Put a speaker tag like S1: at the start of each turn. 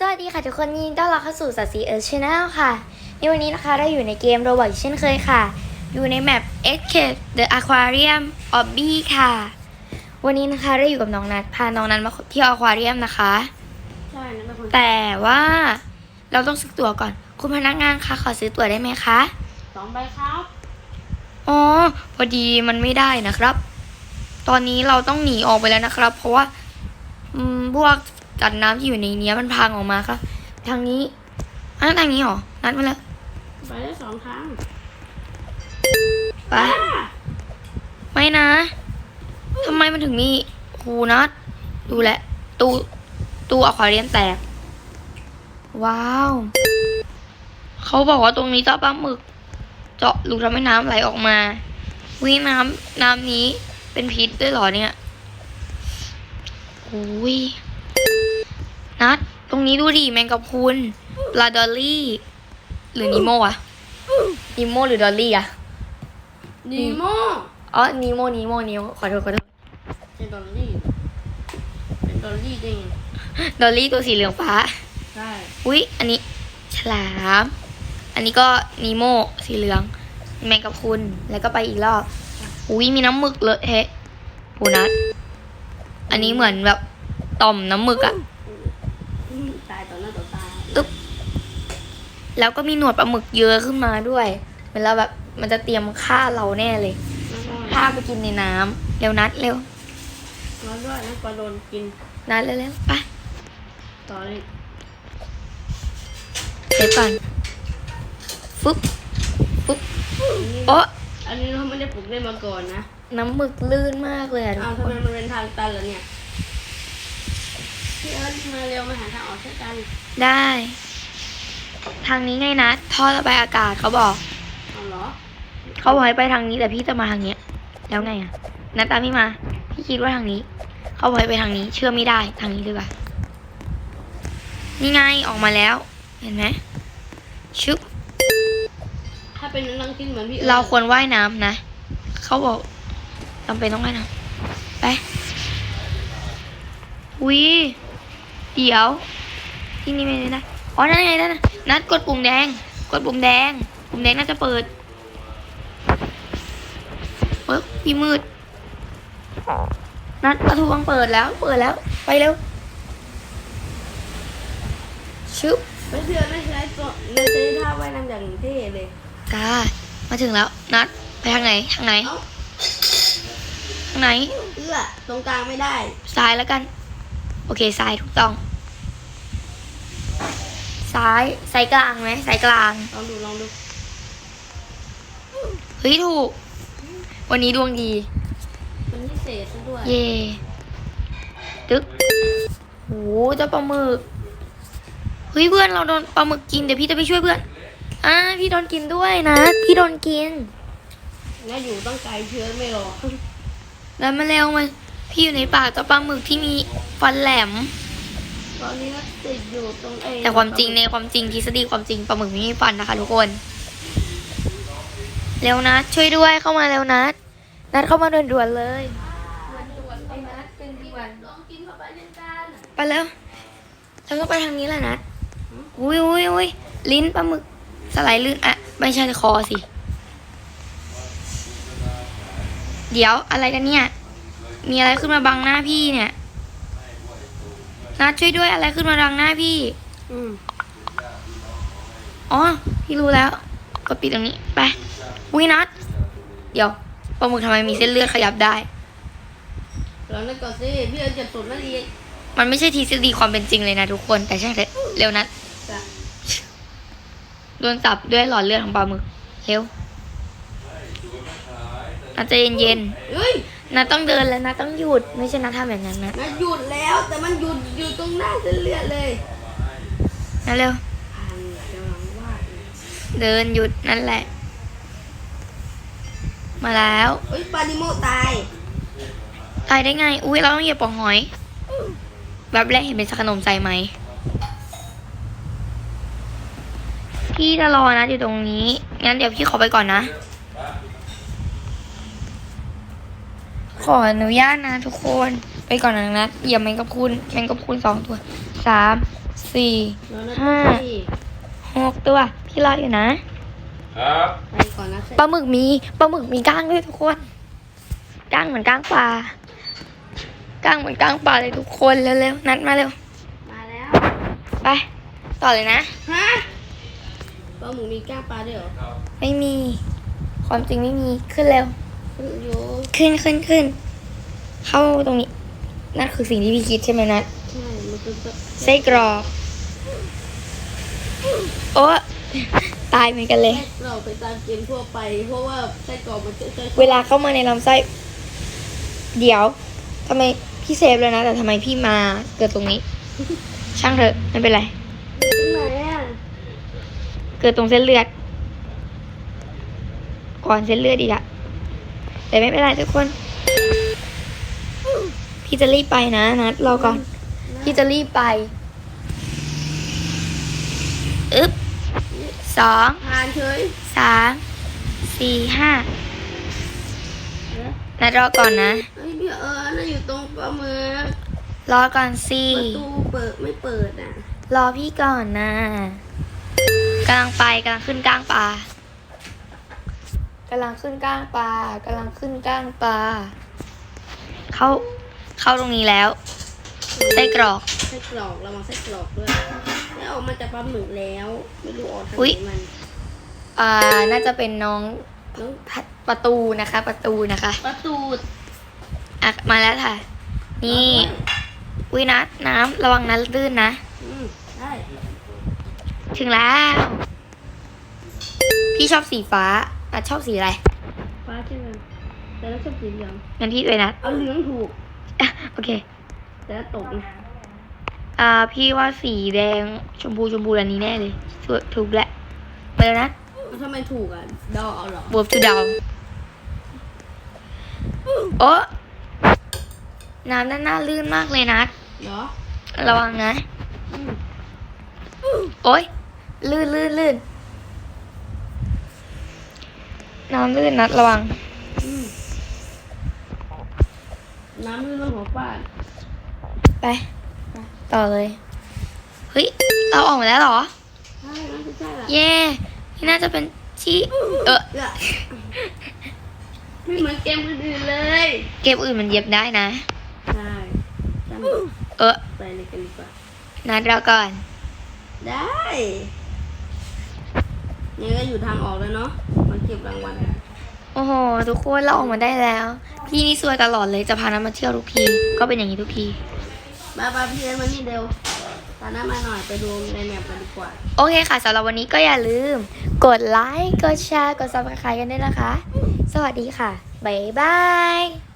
S1: สวัสดีค่ะทุกคนยินดีต้อนรับเข้าสู่สัตว์สีเอิร์ธชาแนลค่ะ ในวันนี้นะคะเราอยู่ในเกมโรบอทเช่นเคยค่ะ อยู่ในแมป Escape the Aquarium Obby ค่ะ วันนี้นะคะเราอยู่กับน้องนัทพาน้องนัทมาเที่ยวอควาเรียมนะคะ
S2: ใช่นะเป็นคน
S1: แต่ว่าเราต้องซื้อตั๋วก่อน คุณพนักงานคะขอซื้อตั๋วได้ไหมคะ
S2: สองใบครับ
S1: อ๋อพอดีมันไม่ได้นะครับ ตอนนี้เราต้องหนีออกไปแล้วนะครับ เพราะว่าอืมพวก จัดน้ำที่อยู่ในเนี้ยมันพังออกมาครับ ทางนี้อันนั้นทางนี้เหรอ นัดมาแล้ว
S2: ใบได้สองครั้ง
S1: ไปไม่นะทำไมมันถึงมีครูนัด ดูแลวตู้ตู้อควาเรียมแตก ว้าว เขาบอกว่าตรงนี้เจาะปลาหมึก เจาะรูทำให้น้ำไหลออกมาวิน้ำน้ำนี้เป็นพิษด้วยเหรอเนี่ยโอ้ย นัด ตรงนี้ดูดิแมงกะพรุนปลาดอลลี่ หรือนิโมอะนิโมหรือดอลลี่อะ
S2: นีโม
S1: อ๋อนิโมนิโมนิโมขอโทษขอโทษ
S2: เป็นดอลลี่เป็นดอลลี่ได้ไง
S1: ดอลลี่ตัวสีเหลืองฟ้า
S2: ใช่
S1: อุ๊ยอันนี้ฉลาม อันนี้ก็นิโมสีเหลือง แมงกะพรุนแล้วก็ไปอีกรอบอุ๊ยมีน้ำหมึกเลอะเทะโหนัดอันนี้เหมือนแบบต่อมน้ำหมึกอะ
S2: อืมตายต่อหน้าต่อตา
S1: แล้วก็มีหนวดปลาหมึกเยอะขึ้นมาด้วยเหมือนเราแบบมันจะเตรียมฆ่าเราแน่เลย
S2: แล้วก็
S1: ฆ่าไปกินในน้ำเร็วนัดเร็ว
S2: แล้วด้วยนะปลาโดนกิน
S1: นัดเร็วเร็วไป
S2: ต่อเลย
S1: เดี๋ยวก่อนฟึบฟึบ
S2: อันนี้
S1: โอ๊ะ
S2: อันนี้เราไม่ได้ปลูกได้มาก่อนนะ
S1: น้ำหมึกลื่นมากเลยอะทุ
S2: อ้าว
S1: ก
S2: ทำ
S1: ค
S2: ไม
S1: น
S2: มันเป็นทางตันเหรอเนี่ยพี่เอิร์ธมาเร็วมาหาทางออกช่วยกัน
S1: ได้ ทางนี้ไงนะท่อระบายอากาศเขาบอก
S2: เอาเหรอ
S1: เขาบอกให้ไปทางนี้แต่พี่จะมาทางเนี้ย แล้วไงอะนัดตามพี่มา พี่คิดว่าทางนี้ เขาบอกให้ไปทางนี้ เชื่อไม่ได้ทางนี้ดีกว่านี่ไงออกมาแล้ว เห็นไหมชุบ
S2: ถ้าเป็นนังกินเหมือนพี่อิร์ธ
S1: เราควรว่ายน้ำนะ เขาบอกจำเป็นต้องว่ายน้ำไปวิเดี๋ยวที่นี่ไม่ได้อ๋อนั่นไงนั่นน่ะ นัดกดปุ่มแดง กดปุ่มแดง ปุ่มแดงน่าจะเปิดเฮ้ยพี่มืด นัดประตูวังเปิดแล้ว เปิดแล้ว ไปเร็วชึบ
S2: ไม่เชื่อไม่ใช้ตัวไม่ใช้ท่าว่ายน้ำอย่างเท่เลย
S1: กามาถึงแล้ว นัดไปทางไหน ทางไหน
S2: เอ้า
S1: ทางไหน
S2: เอื้อตรงกลางไม่ได้
S1: ซ้ายแล้วกัน โอเค ซ้ายถูกต้อง ซ้ายสายกลางไหมสายกลาง
S2: ลองดูลองดู
S1: เฮ้ยถูก วันนี้ดวงดี
S2: มันพิเศษซะด้วย
S1: เย่ตึ๊กโหเจ้าปลาหมึกเฮ้ยเพื่อนเราโดนปลาหมึกกินเดี๋ยวพี่จะไปช่วยเพื่อนอ่าพี่โดนกินด้วยนะ พี่โดนกิน
S2: แล้วอยู่ต้องไกลเชื้อไม่รอ
S1: แล้วมาเร็วมาพี่อยู่ในปากเจ้าปลาหมึกที่มีฟันแหลม
S2: ตอนนี้ก็ติดอยู่ตรงไอ้
S1: แต่ความจริงในความจริงทฤษฎีความจริงปลาหมึกไม่มีฟันนะคะทุกคน เร็วนัดช่วยด้วยเข้ามาเร็วนัดนัดเข้ามาด่วนๆเลยด่วนๆไอ้นัดเป็นด่วน
S2: ลองกินเข้าไปเล่นกัน
S1: ไปแล้วแล้วก็ไปทางนี้แหละนัดอุ้ยอุ้ยอุ้ยลิ้นปลาหมึกสไลด์ลื่นอะไม่ใช่คอสิ เดี๋ยวอะไรกันเนี่ย มีอะไรขึ้นมาบังหน้าพี่เนี่ย นัดช่วยด้วยอะไรขึ้นมาบังหน้าพี่
S2: อืม
S1: อ๋อ พี่รู้แล้ว กดปิดตรงนี้ ไปวินัทเดี๋ยวปลาหมึกทำไมมีเส้นเลือดขยับได้
S2: แล้วนั่นก่อนสิพี่เอิร์ธจะสุดนาที
S1: มันไม่ใช่ทฤษฎีความเป็นจริงเลยนะทุกคน แต่ช่างเถอะเร็วนัด
S2: จ้ะ
S1: โดนจับด้วยหลอดเลือดของปลาหมึก เร็วนัดใจเย็น
S2: เฮ้ย
S1: ๆ นัดต้องเดินแล้วนัดต้องหยุดไม่ใช่นัดทำแบบนั้นนะ
S2: นะหยุดแล้วแต่มันหยุดอยู่ตรงหน้าเส้นเลือดเลย
S1: นัดเร็ว
S2: อ่านกำลังวาดเลย
S1: เดินหยุดนั่นแหละ มาแล้ว
S2: เฮ้ยปลาดิโมตาย
S1: ตายได้ไง อุ้ยเราต้องเหยียบปล่องหอย แบบแรกเห็นเป็นขนมใส่ไหม พี่จะรอนะอยู่ตรงนี้ งั้นเดี๋ยวพี่ขอไปก่อนนะ ออนุญาตนะทุกคน ไปก่อนนะนะเหยียบแมงกะพรุนแมงกะพรุนสองตัวสามสี่
S2: แล้วนะ
S1: ห้า
S2: พี่
S1: หกตัว พี่รออยู่นะ
S3: ครับ
S2: ไปก่อนนะเซ็ต
S1: ปลาหมึกมีปลาหมึกมีก้างด้วยทุกคนก้างเหมือนก้างปลาก้างเหมือนก้างปลาเลยทุกคนเร็วๆนัดมาเร็ว
S2: มาแล้ว
S1: ไปต่อเลยนะ
S2: ฮะปลาหมูมีกล้างปลาด้วยเหรอ
S1: ไม่มี ความจริงไม่มีขึ้นเร็ว
S2: โย
S1: ขึ้นขึ้นขึ้น เข้าตรงนี้ นั่นคือสิ่งที่พี่คิดใช่ไหมนัด
S2: ใช่มันคือ
S1: ไส้กรอก โอ้ตายเหมือนกันเลย
S2: ไส้กรอกไปตามเกมทั่วไป เพราะว่าไส้กรอกมันจะไส้
S1: เวลาเข้ามาในลำไส้ เดี๋ยวทำไมพี่เซฟเลยนะ แต่ทำไมพี่มาเกิดตรงนี้ ช่างเถอะไม่เป็นไร
S2: ไหนอะ
S1: เกิดตรงเส้นเลือด ก่อนเส้นเลือดอีกอะ แต่ไม่เป็นไรทุกคน พี่จะรีบไปนะนัดรอก่อน พี่จะรีบไปอึ๊บสอง
S2: ทานเฉย
S1: สามสี่ห้า
S2: เอ๊ะ
S1: นัดรอก่อนนะ
S2: เฮ้ยพี่เอิญน่ะอยู่ตรงปลาหมึก
S1: รอก่อนสิ
S2: ประตูเปิดไม่เปิดอะ
S1: รอพี่ก่อนนะกำลังไปกำลังขึ้นก้างปลา กำลังขึ้นก้างปลากำลังขึ้นก้างปลาเข้าเข้าตรงนี้แล้วไส้กรอก
S2: ไส้กรอกระวังไส้กรอกด้วยแล้วออกมาจากปลาหมึกแล้ว ไม่รู้ออกทาง
S1: อุ๊
S2: ไห
S1: ย
S2: นมัน
S1: อ่าน่าจะเป็นน้อง
S2: น้อง
S1: พัดประตูนะคะ ประตูนะคะ
S2: ประตู
S1: อะมาแล้วค่ะ นี่วินัทน้ำระวังนะลื่นนะ
S2: อืมได้
S1: ถึงแล้ว พี่ชอบสีฟ้า นัดชอบสีอะไร
S2: ฟ้าใช่ไหมแต่แล้วชอบสีเหลือง
S1: งั้นพี่ด้วยนัด
S2: เอาเหลืองถูก
S1: อะโอเค
S2: แต่แล้วตกนะ
S1: อ่าพี่ว่าสีแดงชมพูชมพูอันนี้แน่เลยถูกถูกแหละไปแล้วนะ
S2: แล้วทำไมถูกอะดอเอาเหรอ
S1: บวกทูดาวโอ้น้ำด้านหน้าลื่นมากเลยนะ
S2: เหรอ
S1: ระวังนะ
S2: อืม
S1: โอ๊ยลื่นลื่นลื่น น้ำลื่นนัดระวัง
S2: อืมน้ำลื่นบนหัวฟาด
S1: ไป ต่อเลย เฮ้ย เราออกมาแล้วเหรอ
S2: ใช่น่าจะใช่แหละ
S1: เย่นี่น่าจะเป็นที่เออ
S2: เอื้อไม่เหมือนเกมอื่นๆเลย
S1: เกมอื่นมันเย็บได้นะ
S2: ใช่จำ
S1: เออ
S2: ไปเลยกันดีกว่า
S1: นัดเราก่อน
S2: ได้ยังก็อยู่ทางออกแล้วเนาะมัน เก็บรางวัลอะ
S1: โอ้โหทุกคนเราออกมาได้แล้ว พี่นี่ซวยตลอดเลยจะพานัดมาเที่ยวทุกทีก็เป็นอย่างนี้ทุกที
S2: บายบายพี่เอ็นมานี่เร็วตามหน้ามาหน่อยไปดูในแมปกันดีกว่า
S1: โอเคค่ะสำหรับวันนี้ก็อย่าลืม กดไลค์กดแชร์กด subscribe กันด้วยนะคะ สวัสดีค่ะบ๊ายบาย